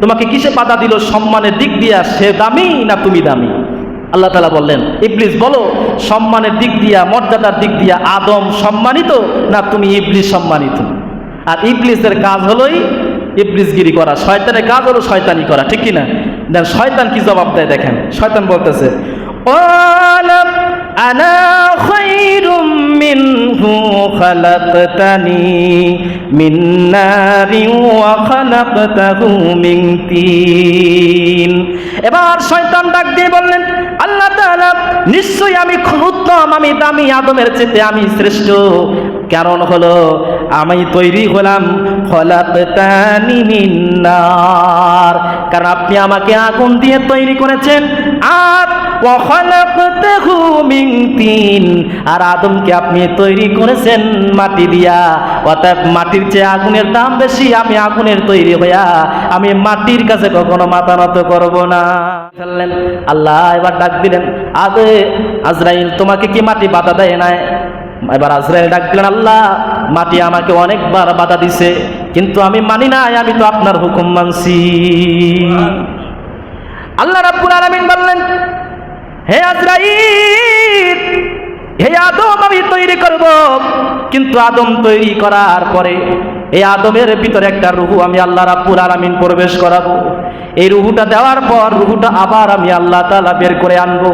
তোমাকে কিসে বাধা দিল? সম্মানের দিক দিয়া সে দামি না তুমি দামি? আল্লাহ তালা বললেন, ইবলিস বলো, সম্মানের দিক দিয়া, মর্যাদার দিক দিয়া আদম সম্মানিত না তুমি ইবলিস সম্মানিত? আর ইবলিসের কাজ হলোই ইবলিসগিরি করা। শয়তানের কাজ হলো শয়তানি করা, ঠিক কিনা? দেন শয়তান কি জবাব দেয় দেখেন? শয়তান বলতেছে أنا خير منه خلقتني من نار وخلقته من طين এবার শয়তান ডাক দিয়ে বললেন আল্লাহ তাআলা নিশ্চয়ই আমি খুব উত্তম আমি দামি আদমের চেয়ে আমি শ্রেষ্ঠ কারণ হলো আমি তৈরি হলাম খলাকতানি মিন নার কারণ আপনি আমাকে আগুন দিয়ে তৈরি করেছেন আর ওয়াখালাকতাহু মিন তিন আর আদমকে আপনি তৈরি করেছেন মাটি দিয়া। অর্থাৎ মাটির চেয়ে আগুনের দাম বেশি, আমি আগুনের তৈরি হইয়া আমি মাটির কাছে কখনো মাথা নত করব না। ফেললেন। আল্লাহ এবার ডাক দিলেন আদে আজরাইল, তোমাকে কি মাটি বাধা দেয় নাই? এবার আজরাইল ডাক দিলেন, আল্লাহ, মাটি আমাকে অনেকবার বাধা দিছে, কিন্তু আমি মানি নাই, আমি তো আপনার হুকুম মানছি। আল্লাহ রাব্বুল আলামিন বললেন হে আজরাইল, হে আদম আমি তৈরি করব। কিন্তু আদম তৈরি করার পরে এই আদমের ভিতরে একটা রুহু আমি আল্লাহ রাব্বুল আলামিন প্রবেশ করাবো। এই রুহুটা দেওয়ার পর রুহুটা আবার আমি আল্লাহ তাআলা বের করে আনব।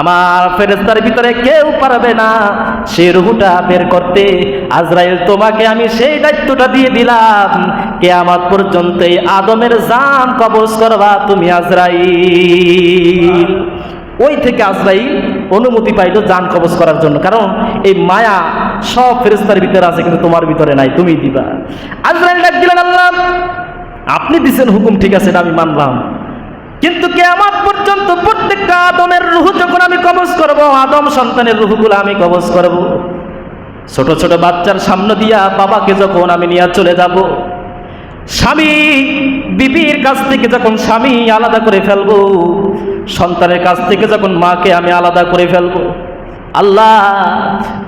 আমার ফেরেস্তার ভিতরে কেউ পারবে না সেই রুহুটা বের করতে। আজরাইল, তোমাকে আমি সেই দায়িত্বটা দিয়ে দিলাম। কেয়ামত পর্যন্ত এই আদমের জান কবজ করবা তুমি আজরাইল। ওই থেকে আজরাইল অনুমতি পাইল যান কবজ করার জন্য। কারণ এই মায়া সব ফেরেস্তার ভিতরে আছে, কিন্তু তোমার ভিতরে নাই, তুমি দিবা। আজরাইল ডাক দিলেন, আল্লাহ, আপনি দিছেন হুকুম, ঠিক আছে, এটা আমি মানলাম। কিন্তু কেয়ামত পর্যন্ত প্রত্যেকটা আদমের রুহু যখন আমি কবজ করব, আদম সন্তানের রুহুগুলো আমি কবজ করব। ছোট ছোট বাচ্চার সামনে দিয়া বাবাকে যখন আমি নিয়ে চলে যাব, স্বামী, বিবির কাছ থেকে যখন স্বামী আলাদা করে ফেলব সন্তানের কাছ থেকে যখন মাকে আমি আলাদা করে ফেলব, আল্লাহ,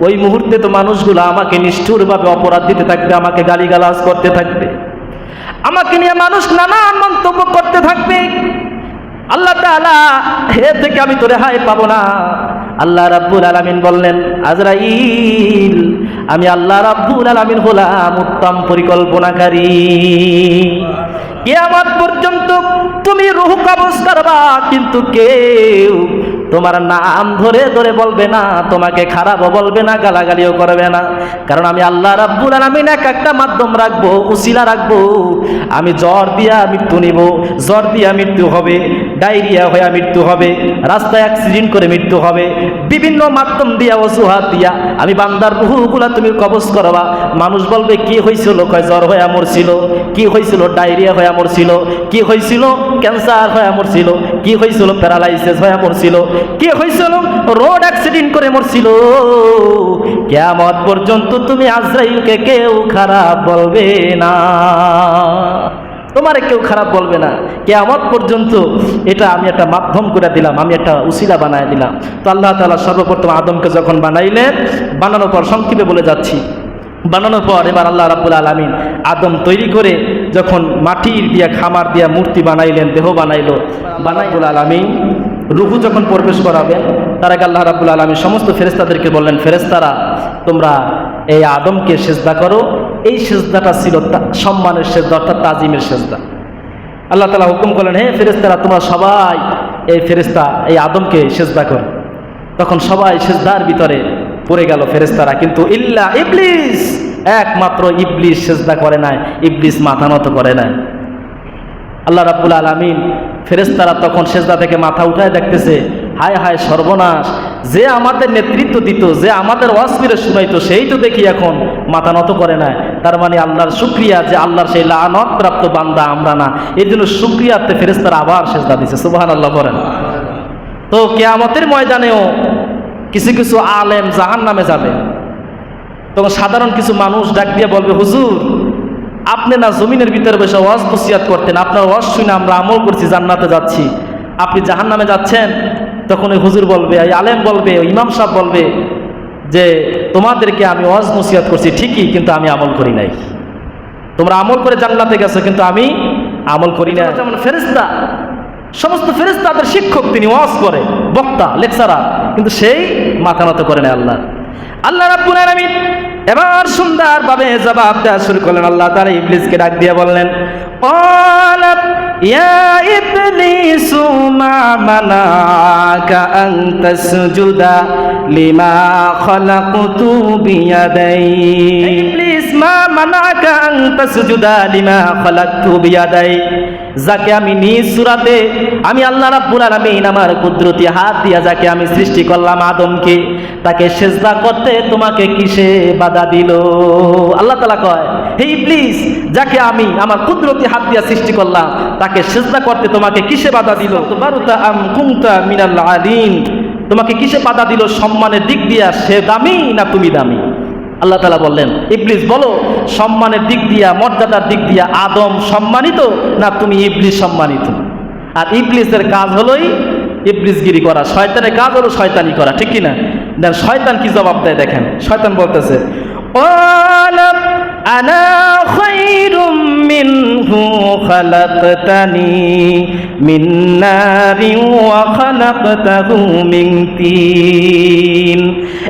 ওই মুহূর্তে তো মানুষগুলো আমাকে নিষ্ঠুরভাবে অপরাধ দিতে থাকবে, আমাকে গালিগালাজ করতে থাকবে। আমাকে নিয়ে মানুষ নানান মন্তব্য করতে থাকবে। আল্লাহ হে থেকে আমি তো রেহাই পাবো না। আল্লাহ রাব্বুল আলামিন বললেন, আজরাইল, আমি আল্লাহ রাব্বুল আলামিন হলাম উত্তম পরিকল্পনাকারী। কিয়ামত পর্যন্ত তুমি রুহ কবজ করবা কিন্তু কেউ তোমার নাম ধরে ধরে বলবে না, তোমাকে খারাপও বলবে না, গালাগালিও করবে না। কারণ আমি আল্লাহ রাব্বুল আলামিন এক একটা মাধ্যম রাখব, উসিলা রাখব। আমি জ্বর দিয়া মৃত্যু নিব, জ্বর দিয়া মৃত্যু হবে, ডায়রিয়া হয়ে মৃত্যু হবে, রাস্তায় অ্যাক্সিডেন্ট করে মৃত্যু হবে, বিভিন্ন মাধ্যম দিয়া, অজুহাত দিয়া। আমি বান্দার রুহুগুলা তুমি কবজ করবা। মানুষ বলবে, কি হয়েছিল কয়, জ্বর হয়ে মরছিল। কি হয়েছিল ডায়রিয়া হয়ে মরছিল। কি হয়েছিল ক্যান্সার হয়ে মরছিল। কি হয়েছিল প্যারালাইসিস হয়ে মরছিল। কি হয়েছিল? রোড অ্যাক্সিডেন্ট করে মরছিল। কেমন পর্যন্ত তুমি আজরাইলকে কেউ খারাপ বলবে না। তোমারে কেউ খারাপ বলবে না। কেয়ামত পর্যন্ত এটা আমি একটা মাধ্যম করে দিলাম, আমি একটা উসিলা বানায় দিলাম। তো আল্লাহ তাআলা সর্বপ্রথম আদমকে যখন বানাইলেন, বানানোর পর সংক্ষেপে বলে যাচ্ছি। বানানোর পর এবার আল্লাহ রাব্বুল আলামিন আদম তৈরি করে যখন মাটির দিয়া, খামার দিয়া মূর্তি বানাইলেন, দেহ বানাইলো। বানাইবুল আলামিন রুহু যখন প্রবেশ করাবেন তার আগে আল্লাহ রাব্বুল আলামিন সমস্ত ফেরেস্তাদেরকে বললেন ফেরেস্তারা তোমরা এই আদমকে সেজদা করো। এই সেজদাটা ছিল সম্মানের সেজদা, অর্থাৎ তাজিমের সেজদা। আল্লাহ তালা হুকুম করলেন, হে ফেরেস্তারা তোমরা সবাই এই ফেরেস্তা এই আদমকে সেজদা করো। তখন সবাই সেজদার ভিতরে পড়ে গেল ফেরেস্তারা কিন্তু ইল্লা ইবলিস, একমাত্র ইবলিস সেজদা করে নাই, ইবলিস মাথা নত করে নাই। আল্লাহ রাব্বুল আলামিন ফেরেস্তারা তখন সেজদা থেকে মাথা উঠায় দেখতেছে, হায় হায় সর্বনাশ, যে আমাদের নেতৃত্ব দিত, যে আমাদের ওয়াসমিরে শুনাইতো, সেই তো দেখি এখন মাথা নত করে না তার মানে আল্লাহর শুক্রিয়া যে আল্লাহর সেই লানতপ্রাপ্ত বান্দা আমরা না। এই জন্য শুক্রিয়াতে ফেরেস্তারা আবার সেজদা দিছে সুবহান আল্লাহ করেন তো কেয়ামতের ময়দানেও কিছু কিছু আলেম জাহান নামে যাবে। তখন সাধারণ কিছু মানুষ ডাক দিয়ে বলবে, হুজুর আপনি না জমিনের ভিতরে বসে ওয়াজ নসিয়াত করতেন, আপনার ওয়াজ শুনে আমরা আমল করছি, জান্নাতে যাচ্ছি। আপনি জাহান নামে যাচ্ছেন, তখন ওই হুজুর বলবে, ওই আলেম বলবে, ওই ইমাম সাহেব বলবে যে, তোমাদেরকে আমি ওয়াজ নসিয়াত করছি ঠিকই, কিন্তু আমি আমল করি নাই। তোমরা আমল করে জান্নাতে গেছো, কিন্তু আমি আমল করি না যেমন ফেরেস্তা সমস্ত ফেরেস্তাদের শিক্ষক তিনি ওয়াজ করে, বক্তা, লেকচারার, কিন্তু সেই মাথা নত করে না আল্লাহ। আল্লাহ রাব্বুল আলামিন এবার সুন্দরভাবে জবাব দেওয়া শুরু করলেন আল্লাহ তাআলা ইবলিসকে ডাক দিয়ে বললেন قالت يا إبليس ما منعك أن تسجد لما خلقت بيدي إبليس ما منعك أن تسجد لما خلقت بيدي যাকে আমি নিজ সুরাতে আমি আল্লাহ রাব্বুল আলামিন আমার কুদরতি হাত দিয়া যাকে আমি সৃষ্টি করলাম আদমকে তাকে সেজদা করতে তোমাকে কিসে বাধা দিল? আল্লাহ তাআলা কয় হে ইবলিস যাকে আমি আমার কুদরতি হাত দিয়া সৃষ্টি করলাম তাকে সেজদা করতে তোমাকে কিসে বাধা দিল? বারুতা আম কুমতা মিনাল আলিন তোমাকে কিসে বাধা দিল? সম্মানের দিক দিয়া সে দামি না তুমি দামি? আল্লাহ তালা বললেন, ইবলিস, বলো, সম্মানের দিক দিয়া, মর্যাদার দিক দিয়া আদম সম্মানিত না তুমি ইবলিস সম্মানিত? আর ইবলিসের কাজ হলোই ইবলিসগিরি করা, শয়তানের কাজ হলো শয়তানি করা, ঠিক কিনা? দেন শয়তান কি জবাব দেয় দেখেন, শয়তান বলতেছে আনা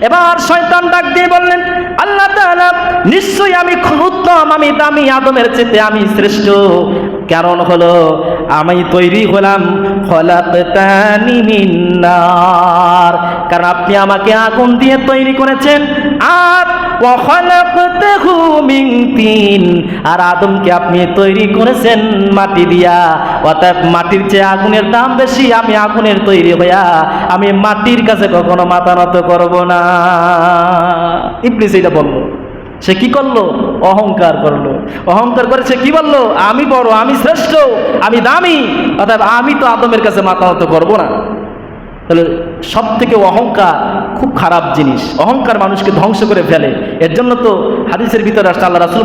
এবার শয়তান ডাক দিয়ে বললেন নিশ্চয়ই আমি উত্তম, আমি দামি আদমের চেয়ে আমি শ্রেষ্ঠ। কারণ হলো, আমি তৈরি হলাম কারণ আপনি আমাকে আগুন দিয়ে তৈরি করেছেন। আর আর আদমকে আপনি তৈরি করেছেন মাটি দিয়া। অর্থাৎ মাটির চেয়ে আগুনের দাম বেশি, আমি আগুনের তৈরি হইয়া, আমি মাটির কাছে কখনো মাথা নত করব না। ইবলিস এটা বলল। সে কি করল? অহংকার করল। অহংকার করে সে কি বলল? আমি বড়, আমি শ্রেষ্ঠ, আমি দামি অর্থাৎ আমি তো আদমের কাছে মাথা নত করব না। তাহলে সব থেকে অহংকার খুব খারাপ জিনিস। অহংকার মানুষকে ধ্বংস করে ফেলে। এর জন্য তো হাদিসের ভিতরে আসছে, আল্লাহ রাসুল